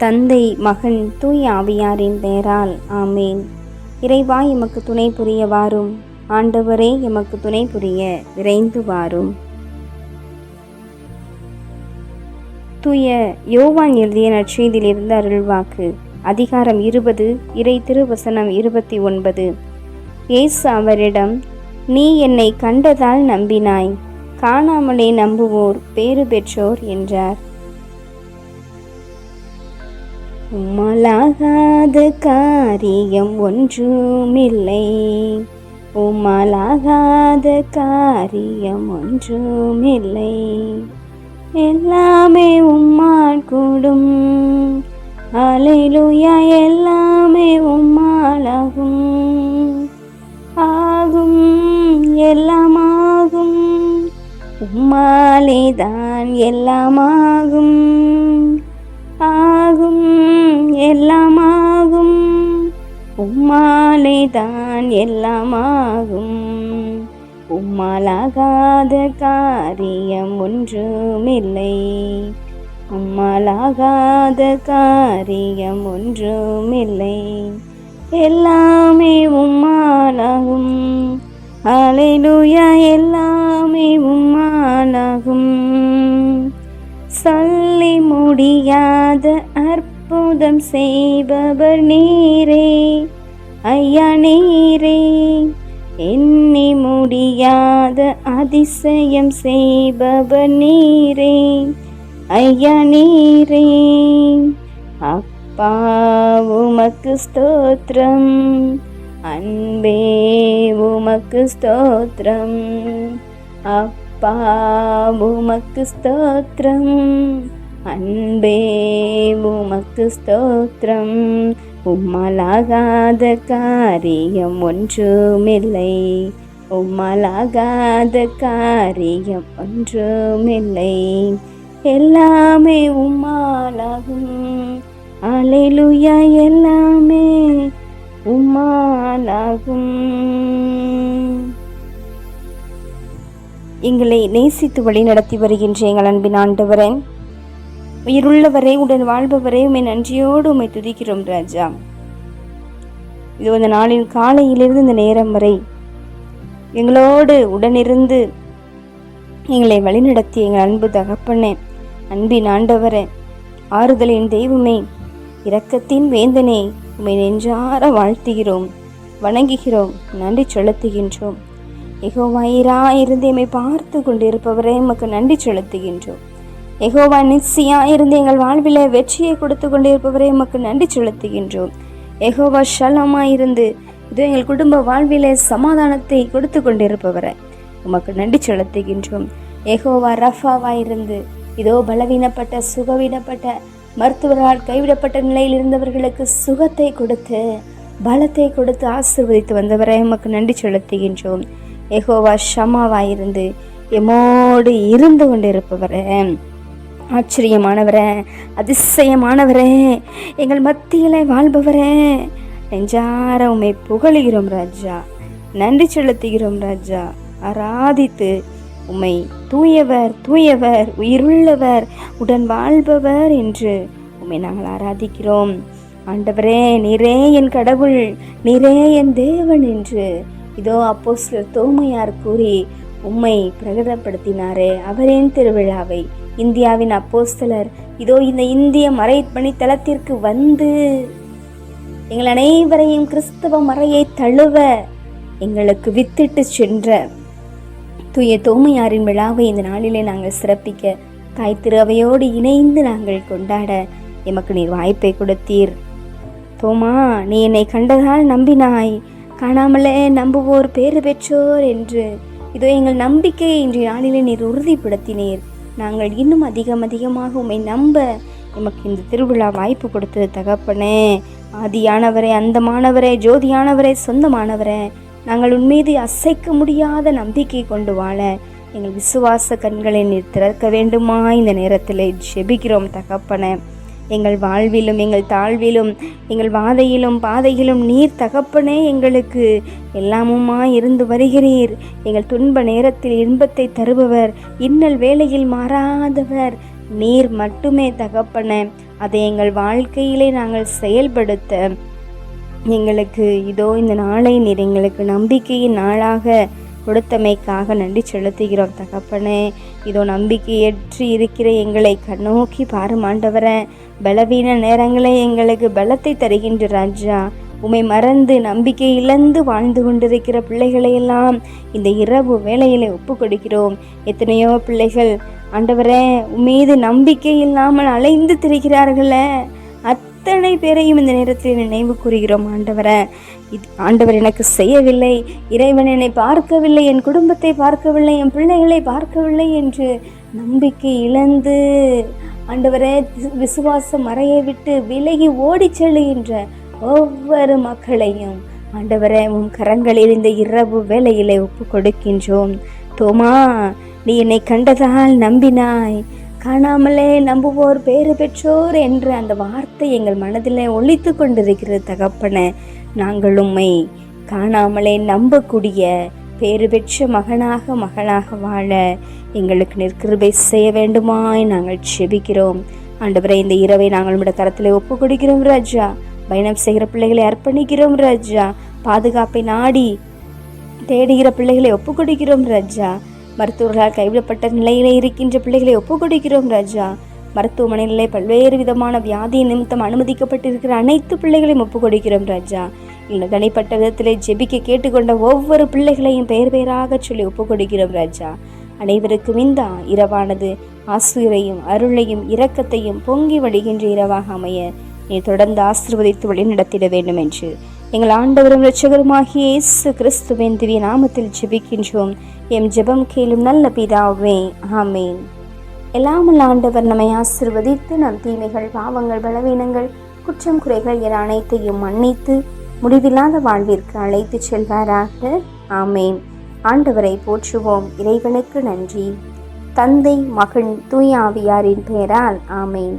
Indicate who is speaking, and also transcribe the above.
Speaker 1: தந்தை மகன் தூய் ஆவியாரின் பெயரால் ஆமேன். இறைவா எமக்கு துணை புரிய வாரும். ஆண்டவரே எமக்கு துணை புரிய விரைந்து வாரும். தூய யோவான் எழுதிய நற்செய்தியிலிருந்து அருள்வாக்கு. அதிகாரம் இருபது இறை திருவசனம் இருபத்தி ஒன்பது. ஏசு அவரிடம் நீ என்னை கண்டதால் நம்பினாய். காணாமலே நம்புவோர் பேறு பெற்றோர் என்றார். உம்மலாகாத காரியம் ஒன்றுமில்லை. உம்மலாகாத காரியம் ஒன்றுமில்லை. எல்லாமே உம்மால் கூடும். அலையிலுயா எல்லாமே உம்மாலாகும். ஆகும் எல்லாமாகும். உம்மாலே தான் எல்லாமாகும். ஆகும் எல்லாமாகும். உம்மாலே தான் எல்லாமாகும். உம்மாலாகாத காரியம் ஒன்றுமில்லை. உம்மாலாகாத காரியம் ஒன்றுமில்லை. எல்லாமே உம்மாலாகும். அலைலுயா எல்லாமே உம்மாலாகும். சொல்லி முடியாத அற்புதம் செய்பவர் நீரே. ஐயா நீரே. எண்ணி முடியாத அதிசயம் செய்பவர் நீரே. ஐயா நீரே. அப்பா உமக்கு ஸ்தோத்திரம். அன்பே உமக்கு ஸ்தோத்திரம். அப்பா உமக்கு ஸ்தோத்திரம். அன்பே உமக்கு ஸ்தோத்திரம். உம்மலாகாத காரியம் ஒன்றுமில்லை. உம்மலாகாத காரியம் ஒன்றுமில்லை. எல்லாமே உம்மாலாகும். அலையிலுயா எல்லாமே உம்மாலாகும். எங்களை நேசித்து வழி நடத்தி வருகின்ற எங்கள் அன்பின் ஆண்டவரே உயிருள்ளவரே உடன் வாழ்பவரே உமை நன்றியோடு உமை துதிக்கிறோம் ராஜா. இது இந்த நாளின் காலையிலிருந்து இந்த நேரம் வரை எங்களோடு உடனிருந்து எங்களை வழிநடத்தி எங்கள் அன்பு தகப்பனே அன்பின் ஆண்டவரே ஆறுதலின் தெய்வமே இரக்கத்தின் வேந்தனே உமை நெஞ்சார வாழ்த்துகிறோம் வணங்குகிறோம் நன்றி செலுத்துகின்றோம். எகோ இருந்து எம்மை பார்த்து கொண்டிருப்பவரே எமக்கு நன்றி செலுத்துகின்றோம். எகோவா நிச்சயா இருந்து எங்கள் வாழ்வில் வெற்றியை கொடுத்து கொண்டிருப்பவரே எமக்கு நன்றி செலுத்துகின்றோம். எகோவா ஷலமா இருந்து இதோ எங்கள் குடும்ப வாழ்விலே சமாதானத்தை கொடுத்து கொண்டிருப்பவரை உமக்கு நன்றி செலுத்துகின்றோம். எகோவா ரஃபாவா இருந்து இதோ பலவீனப்பட்ட சுகவீனப்பட்ட மருத்துவரால் கைவிடப்பட்ட நிலையில் இருந்தவர்களுக்கு சுகத்தை கொடுத்து பலத்தை கொடுத்து ஆசிர்வதித்து வந்தவரை எமக்கு நன்றி செலுத்துகின்றோம். எகோவா ஷமாவாயிருந்து எமோடு இருந்து கொண்டிருப்பவரை. ஆச்சரியமானவரே அதிசயமானவரே எங்கள் மத்தியில் வாழ்பவரே. நெஞ்சார உம்மை புகழுகிறோம் ராஜா நன்றி செலுத்துகிறோம் ராஜா. ஆராதித்து உமை தூயவர் தூயவர் உயிருள்ளவர் உடன் வாழ்பவர் என்று உம்மை நாங்கள் ஆராதிக்கிறோம். ஆண்டவரே நிறே என் கடவுள் நிறே என் தேவன் என்று இதோ அப்போ தோமையார் கூறி உம்மை பிரகடப்படுத்தினாரே அவரேன் திருவிழாவை இந்தியாவின் அப்போஸ்தலர். இதோ இந்த இந்திய மறைப்பணி தளத்திற்கு வந்து எங்கள் அனைவரையும் கிறிஸ்தவ மறையை தழுவ எங்களுக்கு வித்திட்டு சென்ற தூய தோமையாரின் விழாவை இந்த நாளிலே நாங்கள் சிறப்பிக்க தாய் திருவையோடு இணைந்து நாங்கள் கொண்டாட எமக்கு நீர் வாய்ப்பை கொடுத்தீர். தோமா நீ என்னை கண்டதால் நம்பினாய். காணாமலே நம்புவோர் பேறு பெற்றோர் என்று. இதோ எங்கள் நம்பிக்கையை இன்றைய நாளிலே நீர் உறுதிப்படுத்தினீர். நாங்கள் இன்னும் அதிகம் அதிகமாக உண்மை நம்ப எமக்கு இந்த திருவிழா வாய்ப்பு கொடுத்தது தகப்பனே. ஆதியானவரே அந்தமானவரே ஜோதியானவரே சொந்தமானவரே நாங்கள் உன்மீது அசைக்க முடியாத நம்பிக்கை கொண்டு வாழ எங்கள் விசுவாச கண்களை நீர் திறக்க வேண்டுமா? இந்த நேரத்தில் ஜெபிக்கிறோம் தகப்பனே. எங்கள் வாழ்விலும் எங்கள் தாழ்விலும் எங்கள் வாதையிலும் பாதையிலும் நீர் தகப்பனே எங்களுக்கு. எல்லாமுமா இருந்து வருகிறீர். எங்கள் துன்ப நேரத்தில் இன்பத்தை தருபவர். இன்னல் வேளையில் மாறாதவர். நீர் மட்டுமே தகப்பன. அதை எங்கள் வாழ்க்கையிலே நாங்கள் செயல்படுத்த எங்களுக்கு இதோ இந்த நாளை நீர் எங்களுக்கு நம்பிக்கையின் நாளாக கொடுத்தமைக்காக நன்றி செலுத்துகிறோம் தகப்பனே. இதோ நம்பிக்கையற்றி இருக்கிற எங்களை கண்ணோக்கி பாருமாண்டவர பலவீன நேரங்களே எங்களுக்கு பலத்தை தருகின்ற ராஜா. உமை மறந்து நம்பிக்கை இழந்து வாழ்ந்து கொண்டிருக்கிற பிள்ளைகளையெல்லாம் இந்த இரவு வேளையிலே ஒப்பு கொடுக்கிறோம் எத்தனையோ பிள்ளைகள் ஆண்டவரே உம்மீது நம்பிக்கை இல்லாமல் அலைந்து திரிகிறார்களே. அத்தனை பேரையும் இந்த நேரத்தில் நினைவு கூறுகிறோம் ஆண்டவரை. இது ஆண்டவர் எனக்கு செய்யவில்லை இறைவன் என்னை பார்க்கவில்லை என் குடும்பத்தை பார்க்கவில்லை என் பிள்ளைகளை பார்க்கவில்லை என்று நம்பிக்கை இழந்து ஆண்டவரே விசுவாசம் மறைய விட்டு விலகி ஓடிச் செல்லுகின்ற ஒவ்வொரு மக்களையும் ஆண்டவரே உன் கரங்களில் இந்த இரவு வேலையிலே ஒப்பு கொடுக்கின்றோம். தோமா நீ என்னை கண்டதால் நம்பினாய். காணாமலே நம்புவோர் பேறு பெற்றோர் என்ற அந்த வார்த்தை எங்கள் மனதிலே ஒழித்து கொண்டிருக்கிற தகப்பன நாங்கள் உம்மை காணாமலே நம்பக்கூடிய பேறு பெற்ற மகனாக மகளாக வாழ எங்களுக்கு நிற்கிருபை செய்ய வேண்டுமாய் நாங்கள் செபிக்கிறோம். ஆண்டவரை இந்த இரவை நாங்கள் உடைய கரத்தில் ஒப்பு கொடுக்கிறோம் ராஜா. பயணம் செய்கிற பிள்ளைகளை அர்ப்பணிக்கிறோம் ராஜா. பாதுகாப்பை நாடி தேடுகிற பிள்ளைகளை ஒப்பு கொடுக்கிறோம் ராஜா. மருத்துவர்களால் கைவிடப்பட்ட நிலையிலே இருக்கின்ற பிள்ளைகளை ஒப்புக்கொடுக்கிறோம் ராஜா. மருத்துவமனையிலே பல்வேறு விதமான வியாதி நிமித்தம் அனுமதிக்கப்பட்டிருக்கிற அனைத்து பிள்ளைகளையும் ஒப்புக்கொடுக்கிறோம் ராஜா. இல்லை தனிப்பட்ட விதத்திலே ஜெபிக்க கேட்டுக்கொண்ட ஒவ்வொரு பிள்ளைகளையும் பெயர் பெயராக சொல்லி ஒப்புக்கொடுக்கிறோம் ராஜா. அனைவருக்கும் இந்த இரவானது ஆசிரியரையும் அருளையும் இரக்கத்தையும் பொங்கி வழிகின்ற இரவாக அமைய. நீ தொடர்ந்து ஆசிர்வதித்து வழி நடத்திட வேண்டும் என்று எங்கள் ஆண்டவரும் ரட்சகருமாகிய இயேசு கிறிஸ்துவின் திவ்ய நாமத்தில் ஜெபிக்கின்றோம். எம் ஜெபம் கேளும் நல்ல பிதாவே ஆமேன். எல்லாமல் ஆண்டவர் நம்மை ஆசிர்வதித்து நம் தீமைகள் பாவங்கள் பலவீனங்கள் குற்றம் குறைகள் என அனைத்தையும் மன்னித்து முடிவில்லாத வாழ்விற்கு அழைத்து செல்வாராக ஆமேன். ஆண்டவரை போற்றுவோம். இறைவனுக்கு நன்றி. தந்தை மகன் தூய் ஆவியாரின் பெயரால் ஆமேன்.